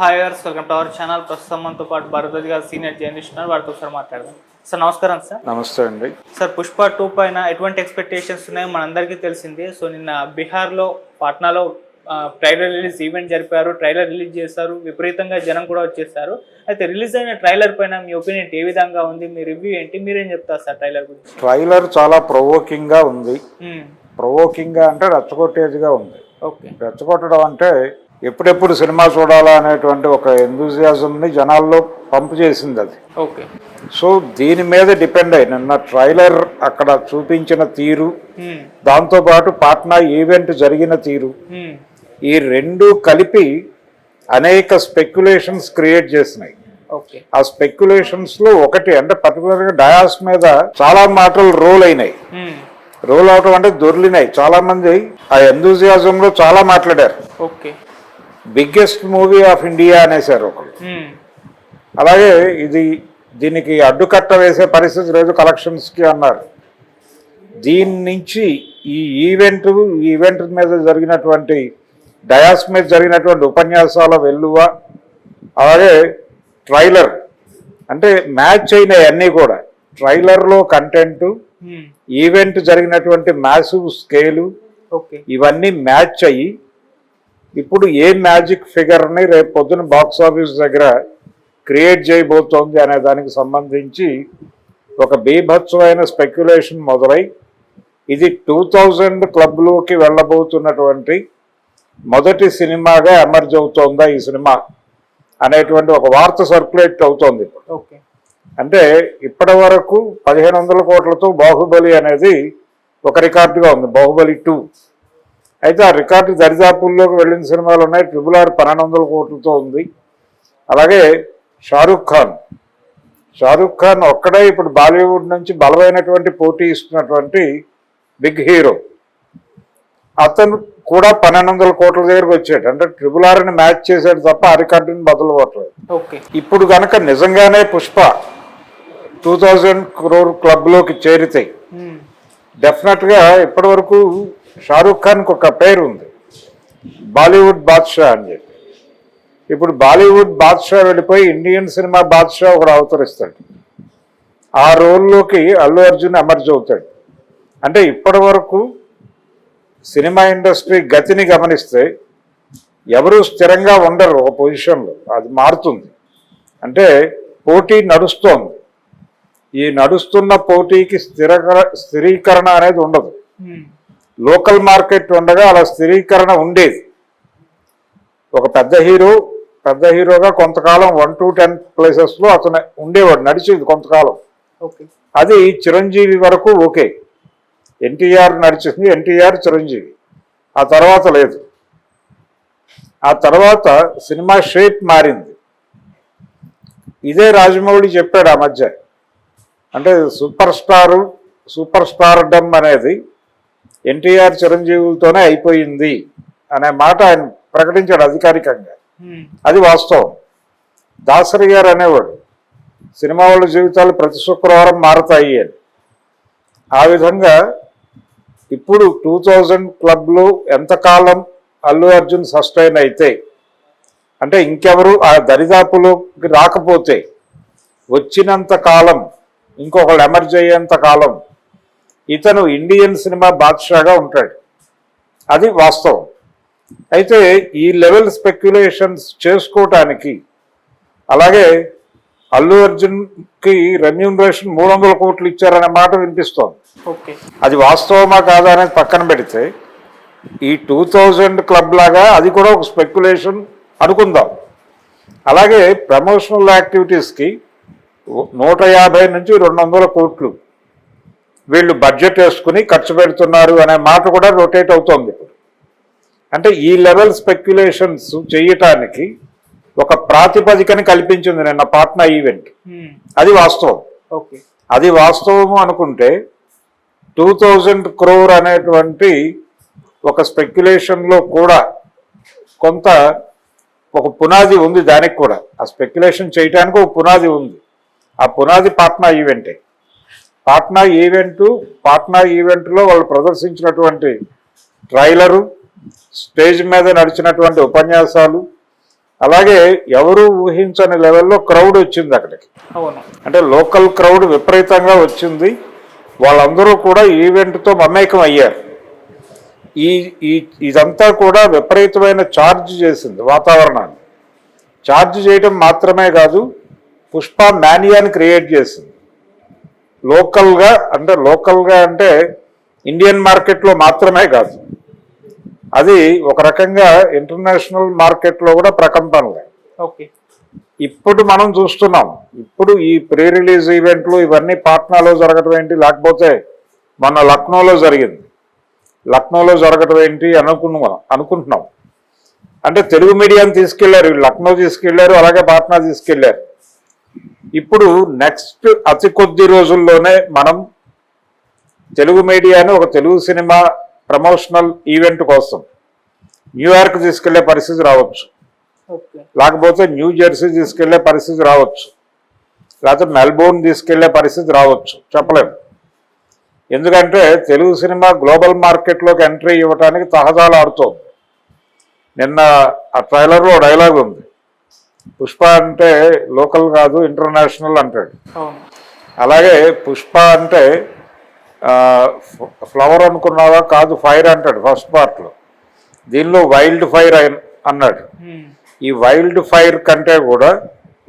Hi guys welcome to our channel ప్రస్తుతం మనతో పాటు భరద్వాజ్ గారు సీనియర్ జర్నలిస్ట్ ఉన్నారు. వారితో ఒకసారి మాట్లాడదాం. సార్ నమస్కారం సార్ నమస్తే అండి. సార్ పుష్ప టూ పైన ఎటువంటి ఎక్స్పెక్టేషన్స్ ఉన్నాయో? మనందరికీ తెలిసింది. సో నిన్న బీహార్లో పాట్నాలో ట్రైలర్ రిలీజ్ ఈవెంట్ జరిపారు. ట్రైలర్ రిలీజ్ చేశారు. విపరీతంగా జనం కూడా వచ్చేసారు. అయితే రిలీజ్ అయిన ట్రైలర్ పైన మీ ఒపీనియన్ ఏ విధంగా ఉంది? మీ రివ్యూ ఏంటి? మీరేం చెప్తారు సార్ ట్రైలర్ గురించి? ట్రైలర్ చాలా ప్రొవోకింగ్గా ఉంది. ప్రొవోకింగ్గా అంటే రెచ్చగొట్టేదిగా ఉంది. ఓకే రెచ్చగొట్టడం అంటే ఎప్పుడెప్పుడు సినిమా చూడాలా అనేటువంటి ఒక ఎంతూజియాజంని జనాల్లో పంపు చేసింది అది. ఓకే. సో దీని మీద డిపెండ్ అయ్యి నిన్న ట్రైలర్ అక్కడ చూపించిన తీరు. దాంతోపాటు పాట్నా ఈవెంట్ జరిగిన తీరు. ఈ రెండు కలిపి అనేక స్పెక్యులేషన్స్ క్రియేట్ చేసినాయి. ఆ స్పెక్యులేషన్స్లో ఒకటి అంటే పర్టికులర్గా డయాస్ మీద చాలా మాటలు రోల్ అయినాయి. రోల్ అవటం అంటే దొర్లినాయి చాలా మంది ఆ ఎంతూజియాజం లో చాలా మాట్లాడారు. Okay. Biggest movie of India అనేసారు ఒకరు మ్మ్. అలాగే ఇది దీనికి అడ్డుకట్ట వేసే పరిస్థితి లేదు కలెక్షన్స్కి అన్నారు దీని నుంచి ఈ ఈవెంట్ ఈ ఈవెంట్ మీద జరిగినటువంటి డయాస్ మీద జరిగినటువంటి ఉపన్యాసాల వెల్లువ అలాగే ట్రైలర్ అంటే మ్యాచ్ అయినాయి అన్నీ కూడా ట్రైలర్లో కంటెంట్. ఈవెంట్ జరిగినటువంటి మ్యాసివ్ స్కేలు ఇవన్నీ మ్యాచ్ అయ్యి ఇప్పుడు ఏ మ్యాజిక్ ఫిగర్ని రేపు పొద్దున బాక్స్ ఆఫీస్ దగ్గర క్రియేట్ చేయబోతోంది అనే దానికి సంబంధించి ఒక బీభత్సమైన స్పెక్యులేషన్ మొదలై ఇది టూ థౌజండ్ క్లబ్లోకి వెళ్ళబోతున్నటువంటి మొదటి సినిమాగా ఎమర్జ్ అవుతోందా ఈ సినిమా అనేటువంటి ఒక వార్త సర్క్యులేట్ అవుతోంది. అంటే ఇప్పటి వరకు పదిహేను వందల కోట్లతో బాహుబలి అనేది ఒక రికార్డుగా ఉంది బాహుబలి టూ. అయితే ఆ రికార్డు దరిదాపుల్లోకి వెళ్ళిన సినిమాలు ఉన్నాయి. ట్రిపుల్ ఆర్ పన్నెండు వందల కోట్లతో ఉంది. అలాగే షారుఖ్ ఖాన్. షారుఖ్ ఖాన్ ఒక్కడే ఇప్పుడు బాలీవుడ్ నుంచి బలమైనటువంటి పోటీ ఇస్తున్నటువంటి బిగ్ హీరో. అతను కూడా పన్నెండు వందల కోట్ల దగ్గరకు వచ్చాడు. అంటే ట్రిపుల్ ఆర్ని మ్యాచ్ చేశాడు తప్ప ఆ రికార్డుని బదులు కొట్టలేదు ఓకే. ఇప్పుడు గనక నిజంగానే పుష్ప టూ థౌజండ్ క్రోర్ క్లబ్లోకి చేరితే. డెఫినెట్గా ఇప్పటి వరకు షారూఖ్ ఖాన్కి ఒక పేరు ఉంది. బాలీవుడ్ బాద్షా అని చెప్పి. ఇప్పుడు బాలీవుడ్ బాద్షా వెళ్ళిపోయి ఇండియన్ సినిమా బాద్షా ఒకడు అవతరిస్తాడు. ఆ రోల్లోకి అల్లు అర్జున్ అమర్జ్ అవుతాడు. అంటే ఇప్పటి వరకు సినిమా ఇండస్ట్రీ గతిని గమనిస్తే ఎవరు స్థిరంగా ఉండరు ఒక పొజిషన్లో. అది మారుతుంది. అంటే పోటీ నడుస్తోంది. ఈ నడుస్తున్న పోటీకి స్థిరకర స్థిరీకరణ అనేది ఉండదు. లోకల్ మార్కెట్ ఉండగా అలా స్థిరీకరణ ఉండేది. ఒక పెద్ద హీరో పెద్ద హీరోగా కొంతకాలం వన్ టు టెన్ ప్లేసెస్లో అతను ఉండేవాడు నడిచేది కొంతకాలం. ఓకే. అది చిరంజీవి వరకు ఓకే. ఎన్టీఆర్ నడిచింది ఎన్టీఆర్ చిరంజీవి. ఆ తర్వాత లేదు. ఆ తర్వాత సినిమా షేప్ మారింది. ఇదే రాజమౌళి చెప్పాడు ఆ మధ్య. అంటే సూపర్ స్టారు సూపర్ స్టార్డమ్ అనేది ఎన్టీఆర్ చిరంజీవులతోనే అయిపోయింది అనే మాట ఆయన ప్రకటించాడు అధికారికంగా. అది వాస్తవం. దాసరి గారు అనేవాడు సినిమా వాళ్ళ జీవితాలు ప్రతి శుక్రవారం మారతాయి అని. ఆ విధంగా ఇప్పుడు టూ థౌజండ్ క్లబ్లో ఎంతకాలం అల్లు అర్జున్ సస్టైన్ అయితే అంటే ఇంకెవరు ఆ దరిదాపులోకి రాకపోతే వచ్చినంత కాలం ఇంకొకళ్ళు ఎమర్జ్ అయ్యేంత కాలం ఇతను ఇండియన్ సినిమా బాద్షాగా ఉంటాడు. అది వాస్తవం. అయితే ఈ లెవెల్ స్పెక్యులేషన్స్ చేసుకోవటానికి అలాగే అల్లు అర్జున్కి రెమ్యూనరేషన్ మూడు వందల కోట్లు ఇచ్చారనే మాట వినిపిస్తోంది. అది వాస్తవమా కాదా అనేది పక్కన పెడితే ఈ టూ థౌజండ్ క్లబ్ లాగా అది కూడా ఒక స్పెక్యులేషన్ అనుకుందాం. అలాగే ప్రమోషనల్ యాక్టివిటీస్కి నూట యాభై నుంచి రెండు వందల కోట్లు వీళ్ళు బడ్జెట్ వేసుకుని ఖర్చు పెడుతున్నారు అనే మాట కూడా రొటేట్ అవుతోంది. ఇప్పుడు అంటే ఈ లెవెల్ స్పెక్యులేషన్స్ చేయటానికి ఒక ప్రాతిపదికని కల్పించింది నిన్న పాట్నా ఈవెంట్ మ్మ్. అది వాస్తవం. అది వాస్తవము అనుకుంటే టూ థౌజండ్ క్రోర్ అనేటువంటి ఒక స్పెక్యులేషన్లో కూడా కొంత ఒక పునాది ఉంది దానికి కూడా. ఆ స్పెక్యులేషన్ చేయడానికి ఒక పునాది ఉంది. ఆ పునాది పాట్నా ఈవెంటే పాట్నా ఈవెంట్ పాట్నా ఈవెంట్లో వాళ్ళు ప్రదర్శించినటువంటి ట్రైలరు స్టేజ్ మీద నడిచినటువంటి ఉపన్యాసాలు అలాగే ఎవరు ఊహించని లెవెల్లో క్రౌడ్ వచ్చింది అక్కడికి. అంటే లోకల్ క్రౌడ్ విపరీతంగా వచ్చింది. వాళ్ళందరూ కూడా ఈవెంట్తో మమేకం అయ్యారు. ఈ ఈ ఇదంతా కూడా విపరీతమైన ఛార్జ్ చేసింది వాతావరణాన్ని. ఛార్జ్ చేయడం మాత్రమే కాదు పుష్ప మానియాని క్రియేట్ చేసింది. లోకల్గా అంటే లోకల్గా అంటే ఇండియన్ మార్కెట్లో మాత్రమే కాదు. అది ఒక రకంగా ఇంటర్నేషనల్ మార్కెట్లో కూడా ప్రకంపనలే. ఓకే. ఇప్పుడు మనం చూస్తున్నాం ఇప్పుడు ఈ ప్రీ రిలీజ్ ఈవెంట్లు ఇవన్నీ పాట్నాలో జరగటం ఏంటి? లేకపోతే మొన్న లక్నోలో జరిగింది. లక్నోలో జరగటం ఏంటి అనుకున్నాం అనుకుంటున్నాం. అంటే తెలుగు మీడియాని తీసుకెళ్ళారు లక్నో తీసుకెళ్ళారు అలాగే పాట్నా తీసుకెళ్ళారు. ఇప్పుడు నెక్స్ట్ అతి కొద్ది రోజుల్లోనే మనం తెలుగు మీడియాని ఒక తెలుగు సినిమా ప్రమోషనల్ ఈవెంట్ కోసం న్యూయార్క్ తీసుకెళ్ళే పరిస్థితి రావచ్చు. లేకపోతే న్యూ జెర్సీ తీసుకెళ్ళే పరిస్థితి రావచ్చు. లేకపోతే మెల్బోర్న్ తీసుకెళ్ళే పరిస్థితి రావచ్చు. చెప్పలేము. ఎందుకంటే తెలుగు సినిమా గ్లోబల్ మార్కెట్లోకి ఎంట్రీ ఇవ్వడానికి తహజాలు ఆడుతోంది. నిన్న ఆ ట్రైలర్లో డైలాగ్ ఉంది. పుష్ప అంటే లోకల్ కాదు ఇంటర్నేషనల్ అంటాడు. అలాగే పుష్ప అంటే ఫ్లవర్ అనుకున్నావా? కాదు ఫైర్ అంటాడు ఫస్ట్ పార్ట్లో. దీనిలో వైల్డ్ ఫైర్ అన్నాడు. ఈ వైల్డ్ ఫైర్ కంటే కూడా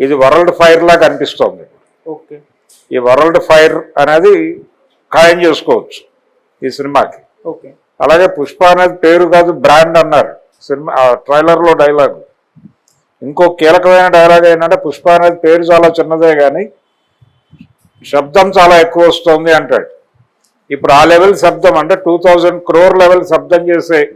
ఇది వరల్డ్ ఫైర్ లాగా అనిపిస్తుంది. ఓకే. ఈ వరల్డ్ ఫైర్ అనేది ఖాయం చేసుకోవచ్చు ఈ సినిమాకి. అలాగే పుష్ప అనేది పేరు కాదు బ్రాండ్ అన్నారు. సినిమా ట్రైలర్లో డైలాగ్. ఇంకో కీలకమైన డైలాగ్ ఏంటంటే పుష్ప అనేది పేరు చాలా చిన్నదే కానీ శబ్దం చాలా ఎక్కువ వస్తుంది అంటాడు. ఇప్పుడు ఆ లెవెల్ శబ్దం అంటే టూ థౌజండ్ క్రోర్ లెవెల్ శబ్దం చేసే